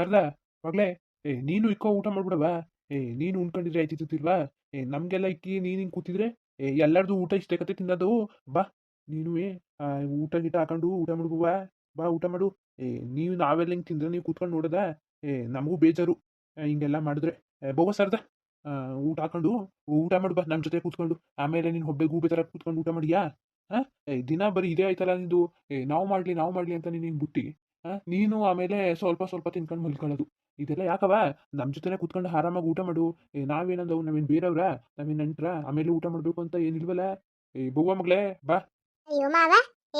ಸರ್ದ, ಮಗಳೇ, ಏ, ನೀನು ಇಕ್ಕೋ ಊಟ ಮಾಡ್ಬಿಡವಾ ಏ, ನೀನು ಉಣ್ಕೊಂಡಿದ್ರೆ ಆಯ್ತಿತ್ತಿಲ್ವಾ ಏ, ನಮಗೆಲ್ಲ ಇಕ್ಕಿ, ನೀನು ಹಿಂಗೆ ಕೂತಿದ್ರೆ? ಏ, ಎಲ್ಲರದು ಊಟ ಇಷ್ಟೇ ಕತೆ ತಿನ್ನೋದು? ಬಾ, ನೀನು ಏ ಊಟ ಗೀಟ ಹಾಕೊಂಡು ಊಟ ಮಾಡ್ಬುವ ಬಾ, ಊಟ ಮಾಡು. ಏ, ನೀವು, ನಾವೆಲ್ಲ ಹಿಂಗೆ ತಿಂದ್ರೆ ನೀವು ಕೂತ್ಕೊಂಡು ನೋಡದ? ಏ, ನಮಗೂ ಬೇಜಾರು. ಹಿಂಗೆಲ್ಲ ಮಾಡಿದ್ರೆ. ಬೋಗ ಸರ್ದ ಊಟ ಹಾಕೊಂಡು ಊಟ ಮಾಡು ಬಾ ನಮ್ಮ ಜೊತೆ ಕೂತ್ಕೊಂಡು. ಆಮೇಲೆ ನೀನು ಹೊಬ್ಬೆ ಗೂಬೆ ಥರ ಕೂತ್ಕೊಂಡು ಊಟ ಮಾಡಿಯಾ? ಹಾಂ? ಏ, ದಿನ ಬರೀ ಇದೇ ಆಯ್ತಲ್ಲ ನಿಂದು? ಏ, ನಾವು ಮಾಡಲಿ ನಾವು ಮಾಡಲಿ ಅಂತ ನೀನು ಹಿಂಗೆ ಬಿಟ್ಟು. ನೀನು ಆಮೇಲೆ ಸ್ವಲ್ಪ ಸ್ವಲ್ಪ ತಿನ್ಕೊಂಡು ಮಲ್ಕೊಳ್ಳೋದು ಇದೆಲ್ಲ ಯಾಕವ ನಮ್ಮ ಜೊತೆನೆ ಕೂತ್ಕೊಂಡು ಆರಾಮಾಗಿ ಊಟ ಮಾಡು. ಏ, ನಾವೇನಂದವು? ನಾವೇನು ಬೇರೆಯವ್ರ ನಾವೇನು ನೆಂಟ್ರ? ಆಮೇಲೆ ಊಟ ಮಾಡಬೇಕು ಅಂತ ಏನಿಲ್ವಲ್ಲ? ಏ ಬವ್ವ ಮಗಳೇ, ಬಾ. ಅಯ್ಯೋ, ಮಾವ.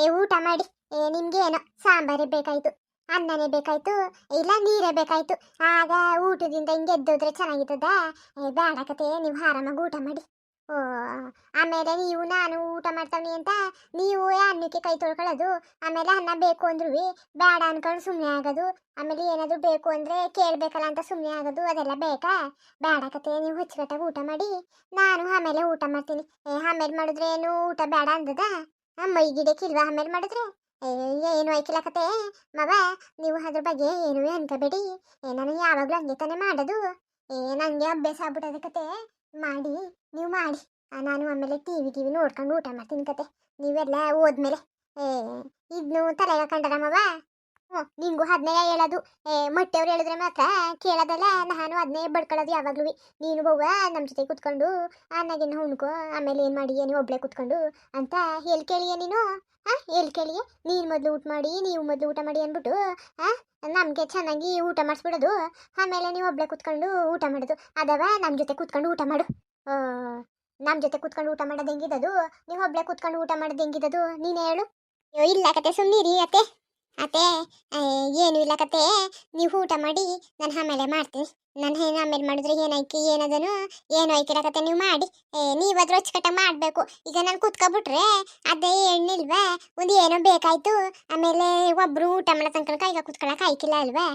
ಏ, ಊಟ ಮಾಡಿ. ಏ, ನಿಮ್ಗೆ ಏನೋ? ಸಾಂಬಾರೇ ಬೇಕಾಯ್ತು. ಅನ್ನನೇ ಬೇಕಾಯ್ತು. ಇಲ್ಲ, ನೀರೇ ಬೇಕಾಯ್ತು. ಆಗ ಊಟದಿಂದ ಹಿಂಗೆ ಎದ್ದೋದ್ರೆ ಚೆನ್ನಾಗಿರ್ತದ ಏ, ಬೇಡ ಕತೆ ನೀವು ಆರಾಮಾಗಿ ಊಟ ಮಾಡಿ. ಆಮೇಲೆ ನೀವು, ನಾನು ಊಟ ಮಾಡ್ತಾವ್ನಿ ಅಂತ ನೀವು ಅನ್ನಕ್ಕೆ ಕೈ ತೊಳ್ಕೊಳ್ಳೋದು. ಆಮೇಲೆ ಅನ್ನ ಬೇಕು ಅಂದ್ರೂ ಬೇಡ ಅನ್ಕೊಂಡು ಸುಮ್ಮನೆ ಆಗೋದು. ಆಮೇಲೆ ಏನಾದರೂ ಬೇಕು ಅಂದರೆ ಕೇಳಬೇಕಲ್ಲ ಅಂತ ಸುಮ್ಮನೆ ಆಗೋದು, ಅದೆಲ್ಲ ಬೇಕಾ? ಬೇಡ ಕತೆ ನೀವು ಹುಚ್ಚುಕಟ್ಟಾಗಿ ಊಟ ಮಾಡಿ. ನಾನು ಆಮೇಲೆ ಊಟ ಮಾಡ್ತೀನಿ. ಏ, ಆಮೇಲೆ ಮಾಡಿದ್ರೆ ಏನು ಊಟ ಬೇಡ ಅಂದದ? ಆ, ಮೈ ಗಿಡಕ್ಕಿಲ್ವಾ ಆಮೇಲೆ ಮಾಡಿದ್ರೆ? ಏನು ಆಯ್ಕಿಲ್ಲ ಕತೆ ಮವ, ನೀವು ಅದ್ರ ಬಗ್ಗೆ ಏನು ಅನ್ಕೋಬೇಡಿ. ನಾನು ಯಾವಾಗಲೂ ಹಂಗೆ ತಾನೇ ಮಾಡೋದು. ಏ ನನಗೆ ಅಭ್ಯಾಸ ಆಗ್ಬಿಟ್ಟದ ಕತೆ ಮಾಡಿ, ನೀವು ಮಾಡಿ. ನಾನು ಆಮೇಲೆ ಟಿ ವಿ ಟಿ ವಿ ನೋಡ್ಕೊಂಡು ಊಟ ಮಾಡ್ತೀನಿ ಕತೆ. ನೀವೆಲ್ಲ ಹೋದ್ಮೇಲೆ, ಏ ಇದನ್ನು ತಲೆಗೆ ಕಂಡರಮ್ಮವ ಮವ ಹ್ಞೂ ನಿಂಗೂ ಅದನ್ನೇ ಹೇಳೋದು. ಏ, ಮೊಟ್ಟೆಯವ್ರು ಹೇಳಿದ್ರೆ ಮಾತ್ರ ಕೇಳೋದಲ್ಲ, ನಾನು ಅದನ್ನೇ ಬಡ್ಕೊಳ್ಳೋದು ಯಾವಾಗಲೂ. ನೀನು ಬವ್ವ ನಮ್ಮ ಜೊತೆ ಕೂತ್ಕೊಂಡು ಅನ್ನಗಿನ್ನ ಹುಣ್ಕೋ, ಆಮೇಲೆ ಏನು ಮಾಡಿ ನೀವು ಒಬ್ಳೆ ಕುತ್ಕೊಂಡು ಅಂತ ಹೇಳಿ ಕೇಳಿಯ ನೀನು? ಹಾ ಎಲ್ಲಿ ಕೇಳಿಯ? ನೀನು ಮೊದಲು ಊಟ ಮಾಡಿ, ನೀವು ಮೊದಲು ಊಟ ಮಾಡಿ ಅಂದ್ಬಿಟ್ಟು ಹಾ ನಮಗೆ ಚೆನ್ನಾಗಿ ಊಟ ಮಾಡಿಸ್ಬಿಡೋದು. ಆಮೇಲೆ ನೀವು ಒಬ್ಳೆ ಕುತ್ಕೊಂಡು ಊಟ ಮಾಡೋದು. ಅದವ ನಮ್ಮ ಜೊತೆ ಕೂತ್ಕೊಂಡು ಊಟ ಮಾಡು. ನಮ್ಮ ಜೊತೆ ಕುತ್ಕೊಂಡು ಊಟ ಮಾಡೋದು ಹೆಂಗಿದದು? ನೀವು ಒಬ್ಳೆ ಕುತ್ಕೊಂಡು ಊಟ ಮಾಡೋದು ಹೆಂಗಿದದು? ನೀನು ಹೇಳು. ಅಯ್ಯೋ, ಇಲ್ಲ ಕತೆ ಸುಮ್ಮನಿರಿ ಅತ್ತೆ. ಅತ್ತೆ ಏನು ಇಲ್ಲ ಕತೆ ನೀವು ಊಟ ಮಾಡಿ, ನಾನು ಆಮೇಲೆ ಮಾಡ್ತೀನಿ. ನಾನು ಏನು ಆಮೇಲೆ ಮಾಡಿದ್ರೆ ಏನಾಯ್ತು ಏನದನು? ಏನು ಆಯ್ಕೆ ಕತೆ ನೀವು ಮಾಡಿ. ಏ, ನೀವಾದ್ರೂ ಅಚ್ಚುಕಟ್ಟಾಗಿ ಮಾಡಬೇಕು. ಈಗ ನಾನು ಕೂತ್ಕೊಬಿಟ್ರೆ ಅದೇ ಎಣ್ಣಿಲ್ವಾ? ಒಂದು ಏನೋ ಬೇಕಾಯ್ತು. ಆಮೇಲೆ ಒಬ್ರು ಊಟ ಮಾಡೋ ತನಕ ಕೈಗ ಕೂತ್ಕೊಳಕ್ಕೆ ಆಯ್ಕಿಲ್ಲ ಅಲ್ವಾ?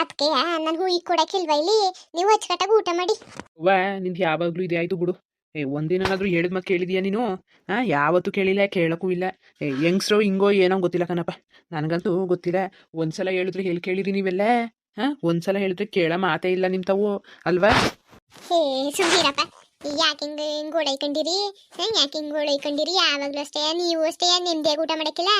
ಅದಕ್ಕೆ, ನಾನು ಹೂ ಈಗ ಕೊಡಕ್ಕಿಲ್ವಾ ಇಲ್ಲಿ? ನೀವು ಅಚ್ಚುಕಟ್ಟಾಗಿ ಊಟ ಮಾಡಿ. ಯಾವಾಗಲೂ ಇದೆ ಆಯಿತು ಬಿಡು. ಏ ಒಂದಿನಾದ್ರೂ ಹೇಳಿದ ಮತ್ತೆ ಕೇಳಿದೀಯ ನೀನು? ಹಾಂ ಯಾವತ್ತು ಕೇಳಿಲ್ಲ ಕೇಳೋಕ್ಕೂ ಇಲ್ಲ. ಏ ಯಂಗ್ಸ್ರೋ ಹಿಂಗೋ ಏನೋ ಗೊತ್ತಿಲ್ಲ ಕಣಪ್ಪ. ನನಗಂತೂ ಗೊತ್ತಿಲ್ಲ. ಒಂದ್ಸಲ ಹೇಳಿದ್ರೆ ಹೇಳಿ ಕೇಳಿರಿ ನೀವೆಲ್ಲ. ಹಾ ಒಂದ್ಸಲ ಹೇಳಿದ್ರೆ ಕೇಳೋ ಮಾತೇ ಇಲ್ಲ ನಿಮ್ಮ ತಾವು ಅಲ್ವಾ? ಹೇ ಸುಮ್ಮೀರಪ್ಪ ಯಾಕೆ ಹಿಂಗೆ ಹಿಂಗೆ ಓಡೈಕೊಂಡಿರಿ ಯಾಕೆ ಹಿಂಗೆ ಓಡೈಕೊಂಡಿರಿ ಯಾವಾಗಲೂ ಅಷ್ಟೇ ನೀವು ಅಷ್ಟೇ ನೆಮ್ಮದಿಯಾಗಿ ಊಟ ಮಾಡಕ್ಕಿಲ್ಲ.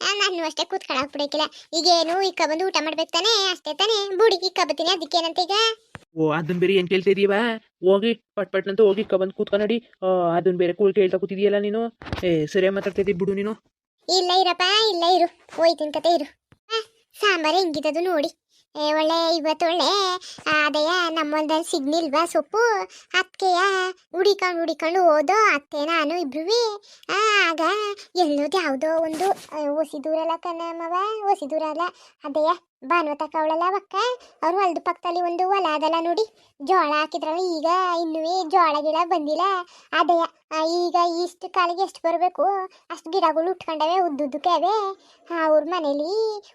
ಆ, ನಾನು ಅಷ್ಟೇ ಕೂತ್ಕೊಳಕ್ ಬಿಡಕ್ಕಿಲ್ಲ. ಈಗೇನು ಇಕ್ಕ ಬಂದು ಊಟ ಮಾಡ್ಬೇಕು ತಾನೇ? ಅಷ್ಟೇ ತಾನೇ. ಬುಡಿಗೆ ಇಕ್ಕ ಅದಕ್ಕೆ ಏನಂತ ಈಗ ಓ ಅದನ್ನ ಬೇರೆ ಏನು ಕೇಳ್ತಾ ಇದೀವ ಹೋಗಿ ಪಟ್ ಪಟ್ ಅಂತ ಹೋಗಿ ಕೂತ್ಕೊಂಡಿ ಅದನ್ನ ಬೇರೆ ಕೂಳ್ ಕೇಳ್ತಾ ಕೂತಿದೀಯಲ್ಲ ನೀನು? ಏ ಸರಿಯಾಗಿ ಮಾತಾಡ್ತಾ ಬಿಡು ನೀನು. ಇಲ್ಲ ಇರಪ್ಪ ಇಲ್ಲ ಇರು. ಹೋಯ್ತಿನ ಕತೆ ಇರು. ಸಾಂಬಾರು ಹೆಂಗಿದದು ನೋಡಿ. ಏ, ಒಳ್ಳೆ ಇವತ್ತು ಒಳ್ಳೆ ಅದೇಯ ನಮ್ಮೊಂದಲ್ಲಿ ಸಿಗ್ನಿಲ್ವಾ ಸೊಪ್ಪು? ಅತ್ತೆಯ ಹುಡಿಕೊಂಡು ಹುಡಿಕೊಂಡು ಓದೋ ಅತ್ತೆ ನಾನು ಇಬ್ರು ಆಗ ಎಲ್ಲೋದು ಯಾವುದೋ ಒಂದು ಓಸಿ ದೂರಲ್ಲ ಕಣಮ್ಮವ ಒಸಿ ದೂರ ಅಲ್ಲ ಅದೇಯ ಭಾನುವತಕ್ಕ ಅವಳಲ್ಲ ಅವಕ್ಕ? ಅವ್ರು ಹೊಲದ ಪಕ್ಕದಲ್ಲಿ ಒಂದು ಹೊಲ ಅದಲ್ಲ ನೋಡಿ. ಜೋಳ ಹಾಕಿದ್ರಲ್ಲ ಈಗ, ಇನ್ನೂ ಜೋಳ ಗಿಡ ಬಂದಿಲ್ಲ. ಅದೇ ಈಗ ಇಷ್ಟು ಕಾಲಿಗೆ ಎಷ್ಟು ಬರಬೇಕು? ಅಷ್ಟು ಗಿಡಗಳು ಉಟ್ಕೊಂಡವೆ, ಉದ್ದುದ್ದಕ್ಕೆ ಅವೆ. ಅವ್ರ ಮನೇಲಿ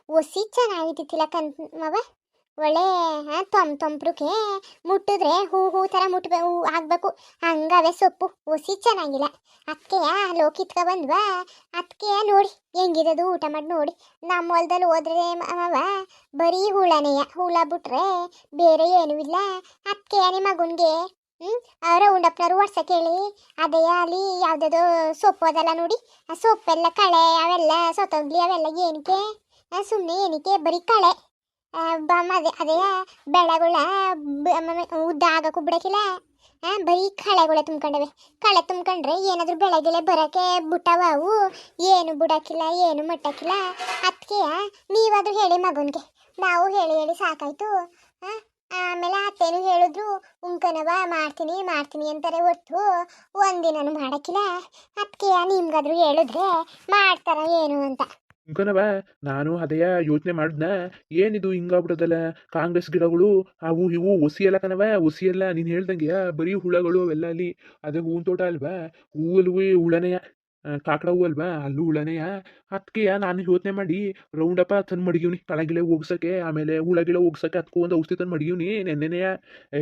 ಒಸಿ ಚೆನ್ನಾಗಿದ್ದಿತ್ತಿಲ್ಲ ಕಣ್ಮವ ಒಳ್ಳೆ ಹಾಂ ತೊಂಪ್ ತೊಂಪ್ರುಕೆ ಮುಟ್ಟಿದ್ರೆ ಹೂ ಹೂ ಥರ ಮುಟ್ಬೆ, ಹೂ ಆಗಬೇಕು. ಹಂಗವೆ ಸೊಪ್ಪು ಹುಸಿ ಚೆನ್ನಾಗಿಲ್ಲ. ಅದಕ್ಕೆಯ ಲೋಕಿತ್ಕ ಬಂದ್ವಾ. ಅದಕ್ಕೆ ನೋಡಿ ಹೆಂಗಿರೋದು ಊಟ ಮಾಡಿ ನೋಡಿ. ನಮ್ಮ ಹೊಲದಲ್ಲಿ ಹೋದ್ರೆ ಅವ ಬರೀ ಹುಳನೆಯ ಹುಳ ಬಿಟ್ರೆ ಬೇರೆ ಏನೂ ಇಲ್ಲ. ಅದಕ್ಕೆಯ ನಿಮ್ಮ ಮಗುನ್ಗೆ ಹ್ಞೂ ಅವರ ಉಂಡಪ್ಪನವರು ವರ್ಷ ಕೇಳಿ. ಅದೇ ಅಲ್ಲಿ ಯಾವುದಾದ್ರು ಸೊಪ್ಪು ಅದಲ್ಲ ನೋಡಿ. ಆ ಸೊಪ್ಪೆಲ್ಲ ಕಳೆ, ಅವೆಲ್ಲ ಸೊತ್ತೋಗ್ಲಿ ಅವೆಲ್ಲ ಏನಕ್ಕೆ? ಸುಮ್ಮನೆ ಏನಕ್ಕೆ? ಬರೀ ಕಳೆ. ಅದೇ ಅದೇ ಬೆಳೆಗಳ ಉದ್ದ ಆಗಕ್ಕೂ ಬಿಡಕ್ಕಿಲ್ಲ ಬರೀ ಕಳೆಗಳೇ ತುಂಬ್ಕೊಂಡವೆ. ಕಳೆ ತುಂಬ್ಕೊಂಡ್ರೆ ಏನಾದರೂ ಬೆಳೆಗೆಲೆ ಬರೋಕ್ಕೆ ಬಿಟ್ಟವ ಅವು ಏನು ಬಿಡಕ್ಕಿಲ್ಲ ಏನು ಮಟ್ಟಕ್ಕಿಲ್ಲ ಅದಕ್ಕೆ ನೀವಾದರೂ ಹೇಳಿ ಮಗನಿಗೆ. ನಾವು ಹೇಳಿ ಹೇಳಿ ಸಾಕಾಯ್ತು. ಆಮೇಲೆ ಅತ್ತೇನು ಹೇಳಿದ್ರು ಉಂಕನವ ಮಾಡ್ತೀನಿ ಮಾಡ್ತೀನಿ ಅಂತಾರೆ ಹೊತ್ತು ಒಂದಿನನು ಮಾಡಕ್ಕಿಲ್ಲ ಅದಕ್ಕೆ ನಿಮ್ಗಾದ್ರೂ ಹೇಳಿದ್ರೆ ಮಾಡ್ತಾರ ಏನು ಅಂತ. ಇಂಕನವ ನಾನು ಅದೇ ಯೋಚನೆ ಮಾಡಿದ್ನ? ಏನಿದು ಹಿಂಗಾಗ್ಬಿಡೋದಲ್ಲ ಕಾಂಗ್ರೆಸ್ ಗಿಡಗಳು, ಅವು ಇವು ಒಸಿಯಲ್ಲ ಕಣವ ಒಸಿಯಲ್ಲ ನೀನು ಹೇಳ್ದಂಗೆ ಬರೀ ಹುಳಗಳು ಅವೆಲ್ಲ ಅಲ್ಲಿ. ಅದೇ ಹೂವಿನ ತೋಟ ಅಲ್ವಾ? ಹೂವಲ್ವಿ ಹುಳನೆಯ. ಕಾಕಡ ಹೂ ಅಲ್ವಾ? ಅಲ್ಲೂ ಹುಳನೆಯ ಅದಕ್ಕೆ ನಾನು ಯೋಚನೆ ಮಾಡಿ ರೌಂಡಪ್ಪ ತಂದು ಮಡಗಿವ್ನಿ ಕಳಗಿಳೆ ಹೋಗ್ಸಕ್ಕೆ, ಆಮೇಲೆ ಹುಳಗಿಳೆ ಹೋಗ್ಸಕ್ಕೆ ಅದಕ್ಕೂ ಒಂದು ಔಷಧಿ ತಂದು ಮಡಗಿವ್ನಿ ನೆನ್ನೆನೆಯ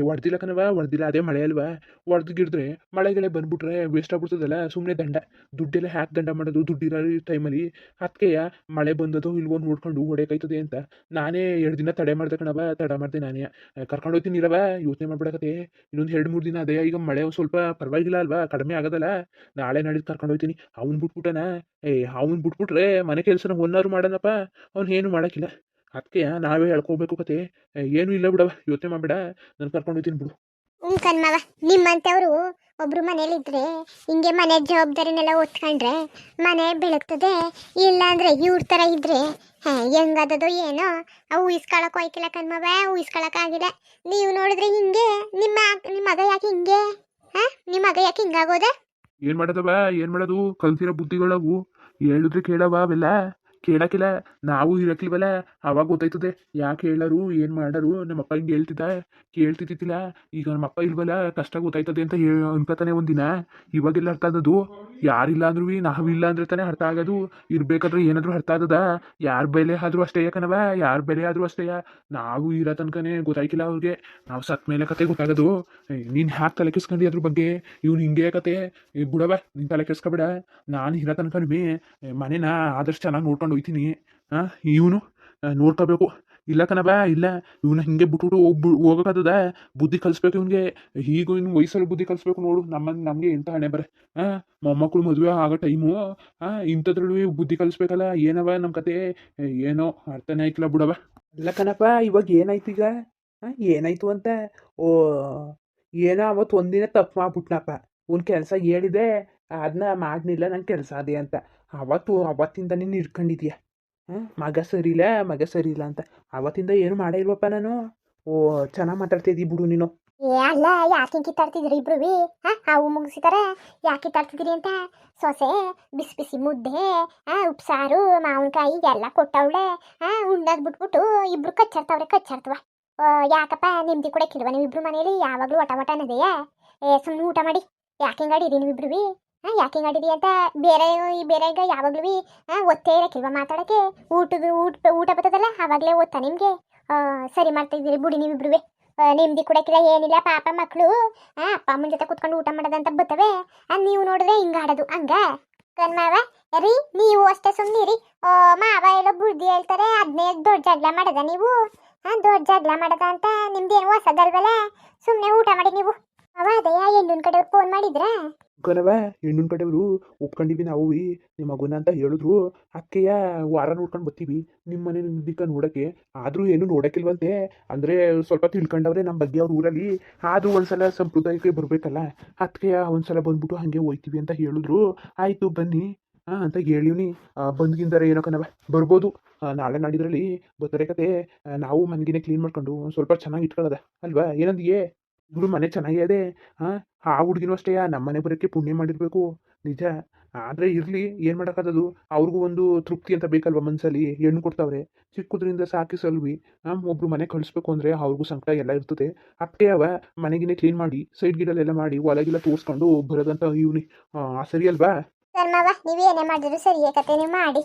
ಹೊಡ್ದಿಲ್ಲ ಕಣವ ಹೊಡ್ದಿಲ್ಲ ಅದೇ ಮಳೆ ಅಲ್ವಾ? ಹೊಡ್ದು ಗಿಡ್ದ್ರೆ ಮಳೆಗೆಳೆ ಬಂದ್ಬಿಟ್ರೆ ವೇಸ್ಟ್ ಆಗ್ಬಿಡ್ತದಲ್ಲ ಸುಮ್ಮನೆ ದಂಡ. ದುಡ್ಡೆಲ್ಲ ಹ್ಯಾಕ್ ದಂಡ ಮಾಡೋದು ದುಡ್ಡಿರೋ ಟೈಮಲ್ಲಿ ಅದಕ್ಕೆ ಮಳೆ ಬಂದದೋ ಇಲ್ವೋ ನೋಡ್ಕೊಂಡು ಹೊಡೆಯಕಾಯ್ತದೆ ಅಂತ. ನಾನೇ ಎರಡು ದಿನ ತಡೆ ಮಾಡ್ದೆ ಕಣವ ತಡ ಮಾಡಿದೆ ನಾನೇ. ಕರ್ಕೊಂಡು ಹೋಗ್ತೀನಿ ಇರವ ಯೋಚನೆ ಮಾಡ್ಬಿಡಕತ್ತೆ. ಇನ್ನೊಂದು ಎರಡು ಮೂರು ದಿನ ಅದೇ, ಈಗ ಮಳೆ ಸ್ವಲ್ಪ ಪರವಾಗಿಲ್ಲ ಅಲ್ವಾ? ಕಡಿಮೆ ಆಗೋದಲ್ಲ. ನಾಳೆ ನಾಡಿದ್ದು ಕರ್ಕೊಂಡು ಹೋಗ್ತೀನಿ ಅವ್ನು ಬಿಟ್ಬಿಟ್ಟನ ಏ ಅವ್ನು ಬಿಟ್ಬಿಟ್ರೆ ಮನೆ ಕೆಲಸನ ಒನ್ನಾರು ಮಾಡೋಣಪ್ಪ ಅವ್ನು ಏನು ಮಾಡೋಕ್ಕಿಲ್ಲ. ಅದಕ್ಕೆ ನಾವೇ ಹೇಳ್ಕೋಬೇಕು ಕತೆ ಏನು ಇಲ್ಲ ಬಿಡವ ಯೋಚನೆ ಮಾಡಬೇಡ. ನಾನು ಕರ್ಕೊಂಡು ಹೋಗ್ತೀನಿ ಬಿಡು. ಹ್ಞೂ ಕಣ್ಮವ ನಿಮ್ಮಂಥವ್ರು ಒಬ್ರು ಮನೇಲಿದ್ರೆ ಹಿಂಗೆ ಮನೆ ಜವಾಬ್ದಾರಿನೆಲ್ಲ ಒತ್ಕೊಂಡ್ರೆ ಮನೆ ಬೆಳಗ್ತದೆ ಇಲ್ಲ ಅಂದ್ರೆ ಇವ್ರ ಥರ ಇದ್ರೆ ಹಾ, ಹೆಂಗದದೋ ಏನೋ. ಅವು ಉಯಿಸ್ಕೊಳಕ್ ಹೋಯ್ಕಿಲ್ಲ ಕಣ್ಮವ ಉಯ್ಸ್ಕೊಳಕ್ಕಾಗಿಲ್ಲ ನೀವು ನೋಡಿದ್ರೆ ಹಿಂಗೆ ನಿಮ್ಮ ನಿಮ್ಮ ಮಗ ಯಾಕೆ ಹಿಂಗೆ? ಹಾಂ? ನಿಮ್ಮ ಮಗ ಯಾಕೆ ಹಿಂಗಾಗೋದ? ಏನು ಮಾಡದವ? ಏನ್ ಮಾಡೋದು? ಕಲ್ತಿರೋ ಬುದ್ಧಿಗಳವು ಹೇಳಿದ್ರೆ ಕೇಳವ ಅವೆಲ್ಲ. ಕೇಳಕ್ಕಿಲ್ಲ. ನಾವು ಇರಕ್ಲಿವಲ್ಲ ಅವಾಗ ಗೊತ್ತಾಯ್ತದೆ. ಯಾಕೆ ಹೇಳರು? ಏನ್ ಮಾಡರು? ನಮ್ಮಪ್ಪ ಹಿಂಗೆ ಹೇಳ್ತಿದ್ದ? ಕೇಳ್ತಿದ್ದಿಲ್ಲ ಈಗ ನಮ್ಮಪ್ಪ ಇಲ್ವಲ್ಲ? ಕಷ್ಟ ಗೊತ್ತಾಯ್ತದೆ ಅಂತ ಅನ್ಕೋತಾನೆ ಒಂದಿನ. ಇವಾಗೆಲ್ಲ ಅರ್ಥ ಆದದು ಯಾರಿಲ್ಲ ಅಂದ್ರೂ ನಾವಿಲ್ಲ ಅಂದ್ರೆ ತಾನೇ ಅರ್ಥ ಆಗೋದು. ಇರ್ಬೇಕಾದ್ರೆ ಏನಾದರೂ ಅರ್ಥ ಆಗದ ಯಾರ ಬೆಲೆ ಆದ್ರೂ ಅಷ್ಟೇ ಕಣವ ಯಾರ ಬೆಲೆ ಆದರೂ ಅಷ್ಟೇ ನಾವು ಇರೋ ತನಕನೇ ಗೊತ್ತಾಯ್ಕಿಲ್ಲ ಅವ್ರಿಗೆ. ನಾವು ಸತ್ ಮೇಲೆ ಕತೆ ಗೊತ್ತಾಗೋದು. ನೀನು ಹ್ಯಾಕ್ ತಲೆ ಕೆಸ್ಕೊಂಡಿ ಅದ್ರ ಬಗ್ಗೆ. ಇವ್ನು ಹಿಂಗೆ ಕತೆ. ಬಿಡವ ನೀನು ತಲೆ ಕೆಸ್ಕೊಬೇಡ. ನಾನು ಇರೋ ತನಕ ಮನೇನ ಆದಷ್ಟು ಚೆನ್ನಾಗಿ ನೋಡ್ಕೊಂಡು ಹೋಗ್ತೀನಿ ಹಾಂ ಇವನು ನೋಡ್ಕೋಬೇಕು. ಇಲ್ಲ ಕಣಬ, ಇಲ್ಲ. ಇವನ್ನ ಹಿಂಗೆ ಬಿಟ್ಬಿಟ್ಟು ಹೋಗ್ಬಿ ಹೋಗೋಕ್ಕದ ಬುದ್ಧಿ ಕಲಿಸ್ಬೇಕು ಇವನಿಗೆ. ಹೀಗೂ ಇನ್ನು ವಯಸ್ಸಲ್ಲಿ ಬುದ್ಧಿ ಕಲಿಸ್ಬೇಕು ನೋಡು. ನಮ್ಮ ನಮಗೆ ಎಂತ ಹಣೆ ಬರ. ಹಾಂ ಮೊಮ್ಮಕ್ಕಳು ಮದುವೆ ಆಗೋ ಟೈಮು. ಹಾಂ, ಇಂಥದ್ರಲ್ಲೂ ಬುದ್ಧಿ ಕಲಿಸ್ಬೇಕಲ್ಲ. ಏನವ ನಮ್ಮ ಕತೆ? ಏನೋ ಅರ್ಥನೇ ಆಯ್ತಿಲ್ಲ ಬಿಡವ. ಇಲ್ಲ ಕಣಪ್ಪ, ಇವಾಗ ಏನಾಯ್ತು ಈಗ? ಏನಾಯ್ತು ಅಂತ? ಓ, ಏನೋ ಅವತ್ತು ಒಂದಿನ ತಪ್ಪು ಮಾಡ್ಬಿಟ್ನಪ್ಪ. ಒಂದು ಕೆಲಸ ಹೇಳಿದೆ. ಅದನ್ನ ಮಾಡಲಿಲ್ಲ ನಂಗೆ ಕೆಲಸ ಅದೇ ಅಂತ. ಅವತ್ತು, ಅವತ್ತಿಂದ ನೀನು ಇಟ್ಕೊಂಡಿದ್ಯಾ ಹಾಂ ಮಗ ಸರಿಲ್ಲ ಮಗ ಸರಿ ಇಲ್ಲ ಅಂತ. ಅವತ್ತಿಂದ ಏನು ಮಾಡೇ ಇಲ್ವಪ್ಪ ನಾನು? ಓ ಚೆನ್ನಾಗಿ ಮಾತಾಡ್ತಿದ್ದಿ ಬಿಡು ನೀನು. ಏ ಅಲ್ಲ ಯಾಕೆ ಕಿತ್ತಾಡ್ತಿದ್ರಿ ಇಬ್ರು ಹಾವು ಮುಗಿಸಿದಾರೆ. ಯಾಕೆ ಕಿತ್ತಾಡ್ತಿದ್ರಿ ಅಂತ? ಸೊಸೆ ಬಿಸಿ ಬಿಸಿ ಮುದ್ದೆ ಉಪ್ಸಾರು ಮಾವಿನಕಾಯಿ ಎಲ್ಲ ಕೊಟ್ಟವಳೆ. ಉಣ್ಣದ್ ಬಿಟ್ಬಿಟ್ಟು ಇಬ್ರು ಕಚ್ಚಾಡ್ತಾವ್ರೆ ಕಚ್ಚಾಡ್ತವ ಆ, ಯಾಕಪ್ಪ ನಿಮ್ದಿ ಕೂಡ ಕಿಲ್ವ ನೀವಿಬ್ರು ಮನೇಲಿ ಯಾವಾಗಲೂ ಒಟ ಒಟ ಏ ಸುಮ್ಮನೆ ಊಟ ಮಾಡಿ. ಯಾಕೆ ಹಿಂಗಾಡಿರಿ ನೀವಿಬ್ರು ಹಾ ಯಾಕೆ ಹಿಂಗಾಡಿದಿ ಅಂತ ಬೇರೆ ಈ ಬೇರೆ ಯಾವಾಗಲೂ ಒತ್ತೇ ಇರಕ್ಕಿಲ್ವ ಮಾತಾಡಕ್ಕೆ ಊಟದ ಊಟ ಊಟ ಬರ್ತದಲ್ಲ ಆವಾಗಲೇ ಓದ್ತಾ ನಿಮಗೆ? ಸರಿ ಮಾಡ್ತಾ ಇದ್ದೀರಿ ಬಿಡಿ ನೀವಿಬ್ರು ನೆಮ್ಮದಿ ಕುಡಕ್ಕಿಲ್ಲ ಏನಿಲ್ಲ, ಪಾಪ ಮಕ್ಕಳು ಅಪ್ಪ ಅಮ್ಮನ ಜೊತೆ ಕುತ್ಕೊಂಡು ಊಟ ಮಾಡೋದಂತ ಬರ್ತವೆ ನೀವು ನೋಡಿದ್ರೆ ಹಿಂಗ ಆಡೋದು, ಹಂಗ? ಕಣ್ಮಾವ, ರೀ, ನೀವು ಅಷ್ಟೇ ಸುಮ್ಮನಿರಿ ಮಾವ ಎಲ್ಲ ಬುದ್ಧಿ ಹೇಳ್ತಾರೆ ಅದನ್ನೇ ದೊಡ್ಡ ಜಗಳ ಮಾಡದ ನೀವು? ಹಾ ದೊಡ್ಡ ಜಗಳ ಮಾಡದ ಅಂತ ನಿಮ್ದೇನು ಹೊಸದಲ್ವಲ್ಲ? ಸುಮ್ಮನೆ ಊಟ ಮಾಡಿ ನೀವು. ಅವ ಅದೇ ಎಲ್ಲೊಂದು ಕಡೆ ಫೋನ್ ಮಾಡಿದ್ರಾ? ಕಣವ ಹೆಣ್ಣಿನ ಕಡೆಯವರು ಒಪ್ಕೊಂಡಿವಿ ನಾವು ನಿಮ್ಮ ಮಗುನ ಅಂತ ಹೇಳಿದ್ರು. ಅಕ್ಕೆಯ ವಾರ ನೋಡ್ಕೊಂಡು ಬರ್ತೀವಿ. ನಿಮ್ಮ ಮನೆ ದಿಕ್ಕ ನೋಡೋಕ್ಕೆ. ಆದರೂ ಏನು ನೋಡೋಕ್ಕಿಲ್ವಂತೆ. ಅಂದರೆ ಸ್ವಲ್ಪ ತಿಳ್ಕೊಂಡವ್ರೆ ನಮ್ಮ ಬಗ್ಗೆ ಅವ್ರ ಊರಲ್ಲಿ. ಆದರೂ ಒಂದ್ಸಲ ಸಂಪ್ರದಾಯಕ್ಕೆ ಬರಬೇಕಲ್ಲ. ಅದಕ್ಕೆ ಒಂದ್ಸಲ ಬಂದ್ಬಿಟ್ಟು ಹಾಗೆ ಹೋಯ್ತೀವಿ ಅಂತ ಹೇಳಿದ್ರು. ಆಯಿತು ಬನ್ನಿ ಹಾಂ ಅಂತ ಹೇಳಿವ್ನಿ ಬಂದ್ಗಿಂದರೆ ಏನೋ ಕಣವ ಬರ್ಬೋದು. ನಾಳೆ ನಾಡಿದ್ರಲ್ಲಿ ಬರ್ತಾರೆ ಕತೆ. ನಾವು ಮನೆಗಿನೇ ಕ್ಲೀನ್ ಮಾಡ್ಕೊಂಡು ಸ್ವಲ್ಪ ಚೆನ್ನಾಗಿ ಇಟ್ಕೊಳ್ಳೋದ ಅಲ್ವಾ? ಏನಂದಿಗೆ ಇವ್ರು ಮನೆ ಚೆನ್ನಾಗಿದೆ ಆ ಹುಡುಗಿನೂ ಅಷ್ಟೇ ನಮ್ಮ ಮನೆ ಬರೋಕ್ಕೆ ಪುಣ್ಯ ಮಾಡಿರ್ಬೇಕು. ನಿಜ. ಆದರೆ ಇರಲಿ, ಏನು ಮಾಡೋಕ್ಕಾಗದು ಅವ್ರಿಗೂ ಒಂದು ತೃಪ್ತಿ ಅಂತ ಬೇಕಲ್ವ ಮನಸ್ಸಲ್ಲಿ ಹೆಣ್ಣು ಕೊಡ್ತಾವ್ರೆ. ಚಿಕ್ಕದ್ರಿಂದ ಸಾಕಿ ಸಲ್ವಿ. ಒಬ್ರು ಮನೆ ಕಳಿಸ್ಬೇಕು ಅಂದರೆ ಅವ್ರಿಗೂ ಸಂಕಟ ಎಲ್ಲ ಇರ್ತದೆ. ಅದಕ್ಕೆ ಅವ ಮನೆಗಿನೇ ಕ್ಲೀನ್ ಮಾಡಿ ಸೈಡ್ ಗಿಡಲೆಲ್ಲ ಮಾಡಿ ಒಳಗೆಲ್ಲ ತೋರಿಸ್ಕೊಂಡು ಬರೋದಂತ ಇವ್ನಿ. ಸರಿ ಅಲ್ವಾ? ನೀವೇನೇ ಮಾಡಿದ್ರು ಸರಿಯೇ ಕತೆ ನೀವು ಮಾಡಿ.